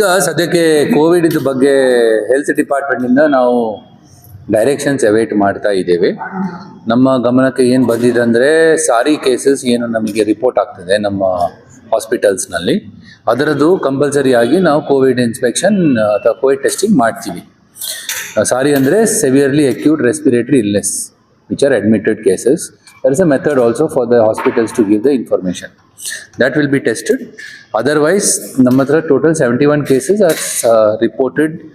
ಈಗ ಸದ್ಯಕ್ಕೆ ಕೋವಿಡ್ ಬಗ್ಗೆ ಹೆಲ್ತ್ ಡಿಪಾರ್ಟ್ಮೆಂಟಿಂದ ನಾವು ಡೈರೆಕ್ಷನ್ಸ್ ಅವೈಟ್ ಮಾಡ್ತಾ ಇದ್ದೇವೆ. ನಮ್ಮ ಗಮನಕ್ಕೆ ಏನು ಬಂದಿದೆ ಅಂದರೆ ಸಾರಿ ಕೇಸಸ್ ಏನು ನಮಗೆ ರಿಪೋರ್ಟ್ ಆಗ್ತದೆ ನಮ್ಮ ಹಾಸ್ಪಿಟಲ್ಸ್ನಲ್ಲಿ ಅದರದ್ದು ಕಂಪಲ್ಸರಿ ಆಗಿ ನಾವು ಕೋವಿಡ್ ಇನ್ಸ್ಪೆಕ್ಷನ್ ಅಥವಾ ಕೋವಿಡ್ ಟೆಸ್ಟಿಂಗ್ ಮಾಡ್ತೀವಿ. ಸಾರಿ ಅಂದರೆ severely acute respiratory illness which are admitted cases There is a method also for the hospitals to give the information. That will be tested. Otherwise, Namatra total 71 cases are uh, reported,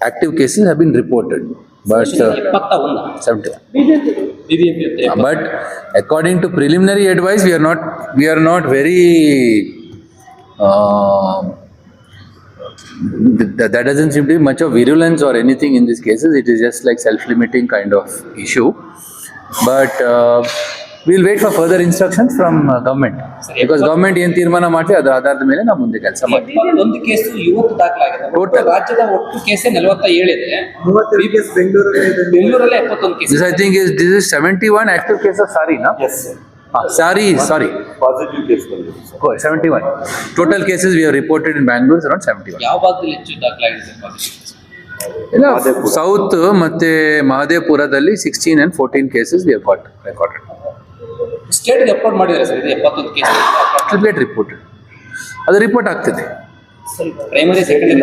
active cases have been reported. But, uh, 71. but according to preliminary advice, we are not, we are not very uh, that doesn't seem to be much of virulence or anything in these cases. It is just like self-limiting kind of issue. But uh, we'll wait for further instructions from uh, government. Because government ಏನು ತೀರ್ಮಾನ ಮಾಡ್ತೀವಿ ಅದರ ಆಧಾರದ ಮೇಲೆ ನಾವು ಮುಂದೆ ಕೆಲಸ ಮಾಡ್ತೀವಿ ಇಪ್ಪತ್ತೊಂದು ಕೇಸು ಇವತ್ತು ದಾಖಲಾಗಿದೆ ಒಟ್ಟು. ರಾಜ್ಯದ ಒಟ್ಟು ಕೇಸೇ ನಲವತ್ತ ಏಳಿದೆ ಬೆಂಗಳೂರಲ್ಲಿ ಎಪ್ಪತ್ತೊಂದು case This I think is this is 71 active cases. Sorry, no? Yes, sir. Ah, sorry, sorry. Positive case ಬಂದಿದೆ sir. Oh, 71. Total cases we have reported in Bangalore around 71. ಯಾವ ಭಾಗದಲ್ಲಿ ಹೆಚ್ಚು ದಾಖಲಾಗಿದೆ ಸರ್ positive? ಇಲ್ಲ. ಸೌತ್ ಮತ್ತೆ ಮಹದೇಪುರದಲ್ಲಿ sixteen and fourteen cases we got recorded ಸ್ಟೇಟ್ಗೆ upload ಮಾಡಿದ್ದಾರೆ sir ಇದು ಎಪ್ಪತ್ತೊಂದು ಕೇಸ್ ರಿಪೋರ್ಟ್ ಅದು ರಿಪೋರ್ಟ್ ಆಗ್ತದೆ. Primary secondary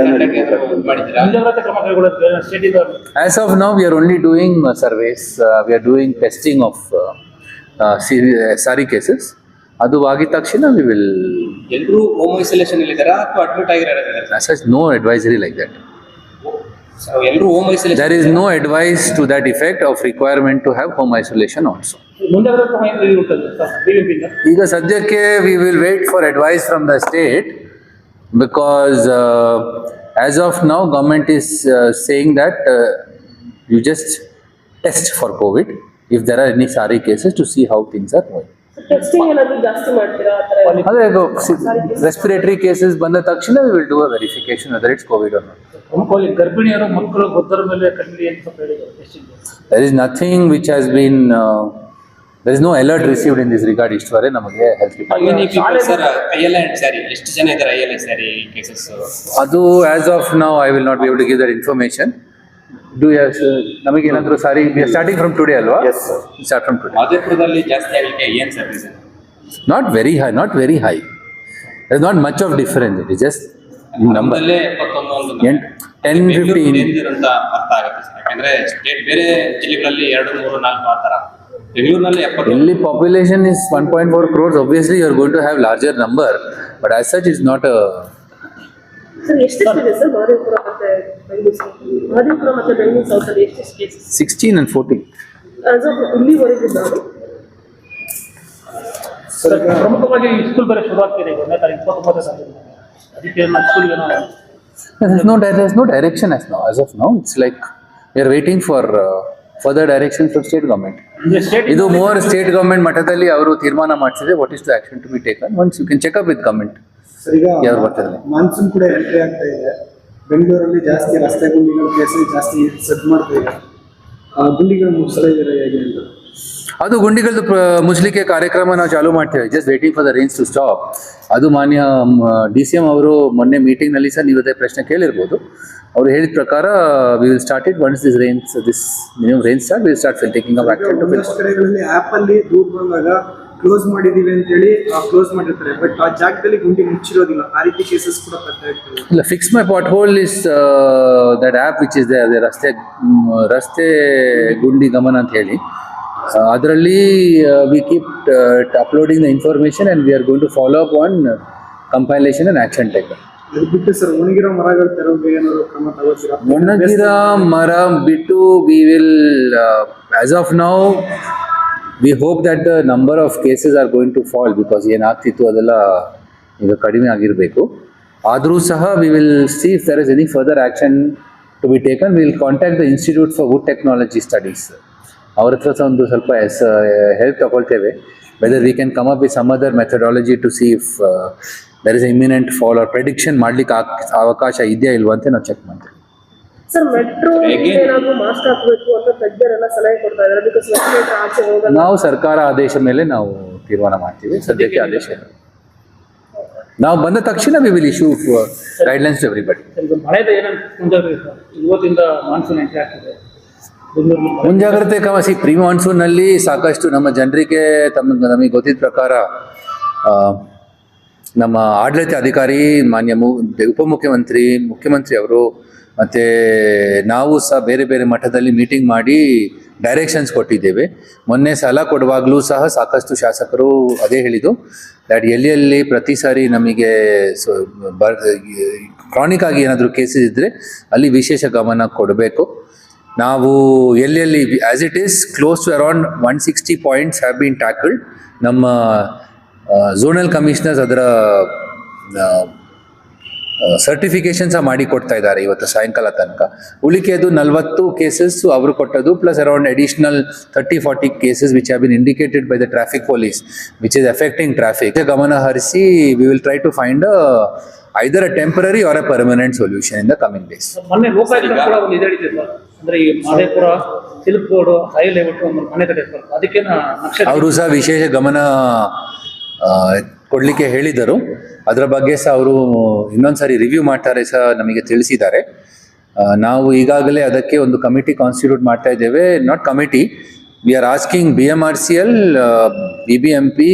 now we are only doing state As are doing testing of SARI cases. ಅದು ಆಗಿದ ತಕ್ಷಣ ವಿ ವಿಲ್ ಎಲ್ಲರೂ ಹೋಮ್ ಐಸೋಲೇಷನ್ ಇದ್ದಾರಾ ಅಥವಾ ಅಡ್ಮಿಟ್ ಆಗಿರೋ ನೋ ಅಡ್ವೈಸರಿ ಲೈಕ್ ದಟ್ ಎಲ್ಲರೂ home isolation there is no advice to that effect of requirement to have home isolation also ಮುಂಜಾಗ್ರತಾ ಕ್ರಮ ಏನು ಉಂಟಲ್ಲ ಸರ್ ಬಿಬಿಎಂಪಿಯಿಂದ ಈಗ ಸದ್ಯಕ್ಕೆ we will wait for advice from the state because as of now government is saying that you just test for Covid if there are any SARI cases to see how things are going testing ಏನಾದ್ರು ಜಾಸ್ತಿ ಮಾಡ್ತೀರಾ? ಆ ಥರ ಅದೇ respiratory cases ಬಂದ ತಕ್ಷಣ we will do a verification other it's Covid ಅನ್ನು there is nothing which has been there is no alert received in this regard ಇಷ್ಟುವರೆ ನಮಗೆ health department sir I L SARI ಎಷ್ಟು ಜನ ಇದ್ದಾರೆ ಐ ಎಲ್ ಸ್ಯಾರಿ ಕೇಸಸ್ ಅದು as of now I will not be able to give that information do yes ನಮಗೆ ಏನಾದರೂ SARI starting from today ಅಲ್ವಾ? Yes, sir. Start from today ಮಾದೇಪುರದಲ್ಲಿ ಜಾಸ್ತಿ ಆಗಲಿಕ್ಕೆ ಏನ್ sir reason not very high not very high is not much of difference it is just number ಎಪ್ಪತ್ತೊಂದು ಎಂಟ್ ten Bengaluru fifteen danger ಅಂತ ಅರ್ಥ ಆಗುತ್ತೆ ಸರ್. ಯಾಕಂದ್ರೆ ಸ್ಟೇಟ್ ಬೇರೆ ಜಿಲ್ಲೆಗಳಲ್ಲಿ ಎರಡು ಮೂರು ನಾಲ್ಕು ಆ ಥರ. ಬೆಂಗಳೂರಿನಲ್ಲಿ ಎಪ್ಪತ್ತು. ಇಲ್ಲಿ population is 1.4 point four crores obviously you are going to have larger number such, as not is sir ಎಷ್ಟೆಷ್ಟಿದೆ sir Mahadevapura ಮತ್ತೆ ಬೆಂಗಳೂರು ಮತ್ತೆ ಬೆಂಗಳೂರು ಸೌತ್ ಅಲ್ಲಿ 16 and 14. ಆಸ್ ಆಫ್ ಇಲ್ಲಿವರೆಗೂ ಸರ್ ಪ್ರಮುಖವಾಗಿ ಸ್ಕೂಲ್ ಬೇರೆ ಶುರುವಾಗ್ತಿದೆ ಈಗ ಒಂದನೇ ತಾರೀಕು ಇಪ್ಪತ್ತೊಂಬತ್ತನೇ ತಾರೀಕು. ಅದಕ್ಕೆ ನಮ್ಮ ಸ್ಕೂಲ್ಗೆ There's no, there's no direction as now. As of now, it's like we are waiting for uh, further direction from state government. ಇದು ಮೋರ್ ಸ್ಟೇಟ್ ಗವರ್ಮೆಂಟ್ ಮಟ್ಟದಲ್ಲಿ ಅವರು ತೀರ್ಮಾನ ಮಾಡಿಸಿದೆ what is the action to be taken once you can check up with government ಯಾವ್ದು ಬರ್ತದೆ? Monsoon ಕೂಡ entry ಆಗ್ತಾ ಇದೆ ಬೆಂಗಳೂರಲ್ಲಿ ಜಾಸ್ತಿ ರಸ್ತೆ ಗುಂಡಿಗಳ ಕೇಸಲ್ಲಿ ಜಾಸ್ತಿ ಸೆಟ್ ಮಾಡ್ತಾ ಇದೆ ಗುಂಡಿಗಳು ಮುಗಿಸ್ತಾ ಇದ್ದಾರೆ ಹೇಗೆ ಅಂತ ಅದು ಗುಂಡಿಗಳದ್ದು ಮುಚ್ಚಲಿಕ್ಕೆ ಕಾರ್ಯಕ್ರಮ ನಾವು ಚಾಲೂ ಮಾಡ್ತೇವೆ. Just waiting for the range to stop ಅದು ಮಾನ್ಯ ಡಿ ಸಿ ಎಂ ಅವರು ಮೊನ್ನೆ ಮೀಟಿಂಗ್ನಲ್ಲಿ ಸಹ ನೀವು ಅದೇ ಪ್ರಶ್ನೆ ಕೇಳಿರ್ಬೋದು. ಅವರು ಹೇಳಿದ ಪ್ರಕಾರ we will start it once this range this minimum range start will start taking of action ಅಲ್ಲಿ ದೂರ ಬಂದಾಗ ಕ್ಲೋಸ್ ಮಾಡಿದೀವಿ ಅಂತೇಳಿ ಕ್ಲೋಸ್ ಮಾಡಿರ್ತಾರೆ. ಬಟ್ ಆ ಜಾಗದಲ್ಲಿ ಗುಂಡಿ ಮುಚ್ಚಿರೋದಿಲ್ಲ. ಆ ರೀತಿ ಕೇಸಸ್ ಕೂಡ ಇಲ್ಲ fix my pothole is that app which is they ಅದೇ ರಸ್ತೆ ರಸ್ತೆ ಗುಂಡಿ ಗಮನ ಅಂತ ಹೇಳಿ. ಅದರಲ್ಲಿ we keep uploading the information and we are going to follow up on compilation and action taken ಒಣಗಿರ ಬಿಟ್ಟು ಸರ್ ಒಣಗಿರೋ ಮರಗಳು ತೆರವಿಗೆ ಏನಾದ್ರು ಕ್ರಮ ತಗೋತೀರಾ ಒಣಗಿದ ಮರ ಬಿಟ್ಟು we will as of now we hope that the number of cases are going to fall because ಏನಾಗ್ತಿತ್ತು ಅದೆಲ್ಲ ಈಗ ಕಡಿಮೆ ಆಗಿರಬೇಕು. ಆದರೂ ಸಹ we will see if there is any further action to be taken will contact the institute for wood technology studies ಅವ್ರ ಹತ್ರ ಸಹ ಒಂದು ಸ್ವಲ್ಪ ಎಸ್ help ತಗೊಳ್ತೇವೆ. Whether we can come up with some other methodology to see if there is imminent fall or prediction ಮಾಡ್ಲಿಕ್ಕೆ ಅವಕಾಶ ಇದೆಯಾ ಇಲ್ವಾ ಅಂತ ನಾವು ಚೆಕ್ ಮಾಡ್ತೇವೆ. ನಾವು ಸರ್ಕಾರ ಆದೇಶ ಮೇಲೆ ನಾವು ತೀರ್ಮಾನ ಮಾಡ್ತೀವಿ. ಸದ್ಯಕ್ಕೆ ಆದೇಶ ನಾವು ಬಂದ ತಕ್ಷಣ we will issue guidelines everybody ಮಳೆದ ಏನೇನು ಇವತ್ತಿಂದ ಮಾನ್ಸೂನ್ ಎಂಟ್ರಿ ಆಗ್ತಿದೆ. ಮುಂಜಾಗ್ರತೆ ಕ್ರಮ ಸಿ ಪ್ರೀ ಮಾನ್ಸೂನ್ನಲ್ಲಿ ಸಾಕಷ್ಟು ನಮ್ಮ ಜನರಿಗೆ ತಮ್ಮ, ನಮಗೆ ಗೊತ್ತಿದ್ದ ಪ್ರಕಾರ ನಮ್ಮ ಆಡಳಿತ ಅಧಿಕಾರಿ, ಮಾನ್ಯ ಮು, ಉಪಮುಖ್ಯಮಂತ್ರಿ, ಮುಖ್ಯಮಂತ್ರಿ ಅವರು, ಮತ್ತು ನಾವು ಸಹ ಬೇರೆ ಬೇರೆ ಮಠದಲ್ಲಿ ಮೀಟಿಂಗ್ ಮಾಡಿ ಡೈರೆಕ್ಷನ್ಸ್ ಕೊಟ್ಟಿದ್ದೇವೆ. ಮೊನ್ನೆ ಸಾಲ ಕೊಡುವಾಗಲೂ ಸಹ ಸಾಕಷ್ಟು ಶಾಸಕರು ಅದೇ ಹೇಳಿದ್ದು. ದ್ಯಾಟ್ ಎಲ್ಲಿ ಪ್ರತಿ ಸಾರಿ ನಮಗೆ ಸೊ, ಬರ್ ಕ್ರಾನಿಕ್ ಆಗಿ ಏನಾದರೂ ಕೇಸಸ್ ಇದ್ದರೆ ಅಲ್ಲಿ ವಿಶೇಷ ಗಮನ ಕೊಡಬೇಕು. ನಾವು ಎಲ್ಲೆಲ್ಲಿ as it is close to around one sixty points have been tackled ನಮ್ಮ ಝೋನಲ್ ಕಮಿಷನರ್ಸ್ ಅದರ ಸರ್ಟಿಫಿಕೇಶನ್ ಸಹ ಮಾಡಿ ಕೊಡ್ತಾ ಇದ್ದಾರೆ ಇವತ್ತು ಸಾಯಂಕಾಲ ತನಕ. ಉಳಿಕೆದು ನಲವತ್ತು ಕೇಸಸ್ ಅವರು ಕೊಟ್ಟದ್ದು plus around additional thirty forty cases which have been indicated by the traffic police which is affecting traffic ಗಮನ ಹರಿಸಿ we will try to find either a temporary or a permanent solution in the coming days ಅಂದ್ರೆ ಈ Madepura silk board high ಒಂದು ಮನೆ ಕಡೆ ಅದಕ್ಕೆ ಅವರು ಸಹ ವಿಶೇಷ ಗಮನ ಕೊಡ್ಲಿಕ್ಕೆ ಹೇಳಿದರು ಅದರ ಬಗ್ಗೆ ಸಹ ಅವರು ಇನ್ನೊಂದ್ಸರಿ ರಿವ್ಯೂ ಮಾಡ್ತಾರೆ ಸಹ ನಮಗೆ ತಿಳಿಸಿದ್ದಾರೆ. ನಾವು ಈಗಾಗಲೇ ಅದಕ್ಕೆ ಒಂದು ಕಮಿಟಿ ಕಾನ್ಸ್ಟಿಟ್ಯೂಟ್ ಮಾಡ್ತಾ ಇದ್ದೇವೆ. Not committee we are asking B M R C L B B M P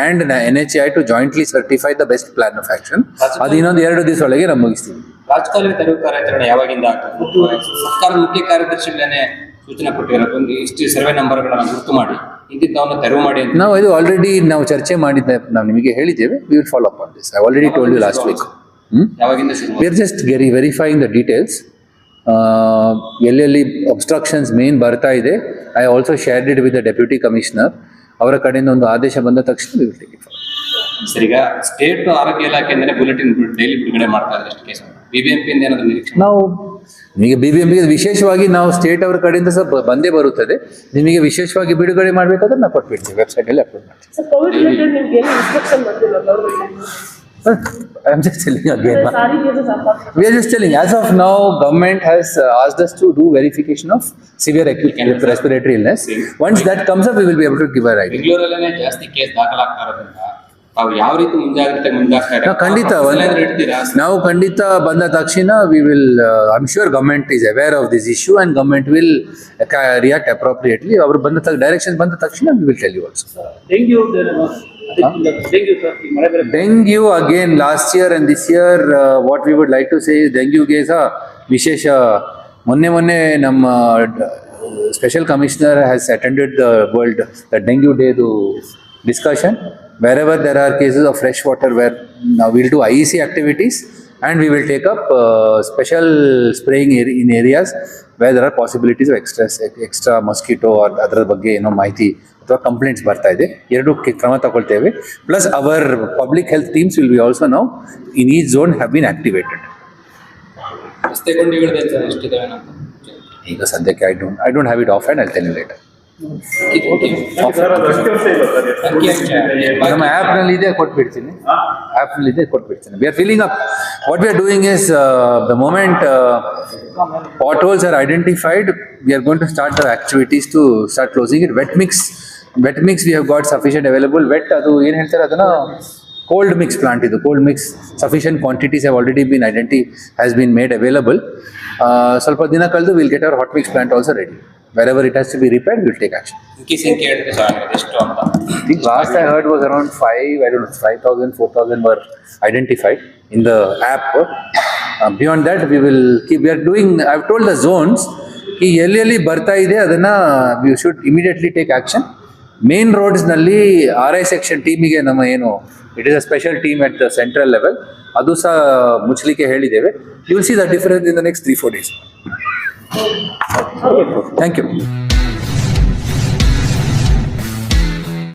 and N H I to jointly certify the best plan of action ಅದು ಇನ್ನೊಂದು ಎರಡು ದಿವಸ ಒಳಗೆ ನಾವು ಮುಗಿಸ್ತೀವಿ. ರಾಜಕಾಲುವೆ ತೆರವು ಕಾರ್ಯಾಚರಣೆ ಯಾವಾಗಿಂದ ಸರ್ಕಾರ ಸರ್ಕಾರದ ಮುಖ್ಯ ಕಾರ್ಯದರ್ಶಿಗಳೇನೆ ಸೂಚನೆ ಕೊಟ್ಟಿರೋದು ಒಂದು ಇಷ್ಟು ಸರ್ವೆ ನಂಬರ್ಗಳನ್ನು ಗುರುತು ಮಾಡಿ ಇಂತಿದ್ದವನ್ನು ತೆರವು ಮಾಡಿ ಅಂತ. ನಾವು ಇದು ಆಲ್ರೆಡಿ ನಾವು ಚರ್ಚೆ ಮಾಡಿದ್ದ ನಾವು ನಿಮಗೆ ಹೇಳಿದ್ದೇವೆ. We will follow up on this I already told you last week ಯಾವಾಗಿಂದ we are just ಗೆರಿ ವೆರಿಫೈಯಿಂಗ್ ದ ಡೀಟೇಲ್ಸ್ ಎಲ್ಲೆಲ್ಲಿ ಅಬ್ಸ್ಟ್ರಕ್ಷನ್ಸ್ ಮೇನ್ ಬರ್ತಾ ಇದೆ. I also shared it with the deputy commissioner ಅವರ ಕಡೆಯಿಂದ ಒಂದು ಆದೇಶ ಬಂದ ತಕ್ಷಣ ಸರಿ ಈಗ ಸ್ಟೇಟ್ ಆರೋಗ್ಯ ಇಲಾಖೆಯಿಂದನೇ ಬುಲೆಟಿನ್ ಡೈಲಿ ಬಿಡುಗಡೆ ಮಾಡ್ತಾ ಇದ್ದಾರೆ ಎಷ್ಟು ಕೇಸ್ ಬಿಬಿಎಂಪಿ ಇಂದ ಏನಾದ್ರು ನಿರೀಕ್ಷೆ? ನಾವು ನಿಮಗೆ ಬಿ ಬಿ ಎಂ ವಿಶೇಷವಾಗಿ ನಾವು ಸ್ಟೇಟ್ ಅವರ ಕಡೆಯಿಂದ ಸಹ ಬ- ಬಂದೇ ಬರುತ್ತದೆ. ನಿಮಗೆ ವಿಶೇಷವಾಗಿ ಬಿಡುಗಡೆ ಮಾಡಬೇಕಾದ್ರೆ ನಾವು ಕೊಟ್ಬಿಡ್ತೀವಿ ವೆಬ್ಸೈಟಲ್ಲಿ ಅಪ್ಲೋಡ್ ಮಾಡ್ತೀವಿ. As of now government has instruction ಮಾಡ್ತಿಲ್ಲ government do verification just telling respiratory illness once that comes up just telling, as of now, government has asked us to do verification of severe acute respiratory illness. Once that comes up, we will be able to give a idea. ಬೆಂಗಳೂರಲ್ಲೇ ಜಾಸ್ತಿ case ದಾಖಲಾಗ್ತಾ ಇರೋದ್ರಿಂದ ಯಾವ ರೀತಿ ಮುಂಜಾಗ್ರತೆ ಮುಂದಾಗ್ತಾರೆ? ನಾವು ಖಂಡಿತ ನಾವು ಖಂಡಿತ ಬಂದ ತಕ್ಷಣ we will I am sure government is aware of this issue and government will react appropriately ಅವರು ಬಂದ ಡೈರೆಕ್ಷನ್ ಬಂದ ತಕ್ಷಣ we will tell you also dengue again last year and this year what we would like to say ಡೆಂಗ್ಯೂಗೆ ಸಹ ವಿಶೇಷ ಮೊನ್ನೆ ಮೊನ್ನೆ ನಮ್ಮ special commissioner has attended the world the dengue ಡೇದು discussion wherever there are cases of fresh water where ನಾವು will do I C activities and we will take up special spraying in areas where there are possibilities of extra extra mosquito ಅದರ ಬಗ್ಗೆ ಏನೋ ಮಾಹಿತಿ ಅಥವಾ complaints ಬರ್ತಾ ಇದೆ. ಎರಡು ಕೆ- ಕ್ರಮ ತಗೊಳ್ತೇವೆ. Plus our public health teams will be also ನಾವು in each zone have been activated ರಸ್ತೆ ಗುಂಡಿಗಳು ಎಷ್ಟಿದಾವೆ ಅಂತ. ಈಗ ಸದ್ಯಕ್ಕೆ I don't I don't have it off and I tell you later ನಮ್ಮ ಆ್ಯಪ್ನಲ್ಲಿ ಇದೆ ಕೊಟ್ಬಿಡ್ತೀನಿ. ಆ್ಯಪ್ನಲ್ಲಿ ಇದೆ ಕೊಟ್ಬಿಡ್ತೀನಿ. We are feeling up what we are doing is the moment potholes are identified we are going to start the activities to start closing it wet mix wet mix we have got sufficient available wet ಅದು ಏನು ಹೇಳ್ತಾರೆ ಅದನ್ನು cold mix plant ಇದು. Cold mix sufficient quantities have already been ಐಡೆಂಟಿ has been made available ಸ್ವಲ್ಪ ದಿನ ಕಳೆದು will get our hot mix plant also ready wherever it has to be repaired will take action last I ಹೇಳಿದ್ರೆ was ಎಷ್ಟು ಅಂತ I think five thousand four thousand var five, in the app 5,000, 4,000 were identified in the app. Uh, beyond that, we will keep, we are doing, I've told the zones, ಈ ಎಲ್ಲಿ ಎಲ್ಲಿ ಬರ್ತಾ ಇದೆ ಅದನ್ನು you should immediately take action main ರೋಡ್ಸ್ನಲ್ಲಿ R I section ಟೀಮಿಗೆ ನಮ್ಮ ಏನು it is a special team at the central level ಅದು ಸಹ ಮುಚ್ಚಲಿಕ್ಕೆ ಹೇಳಿದ್ದೇವೆ. You will see the difference in the next three four days thank you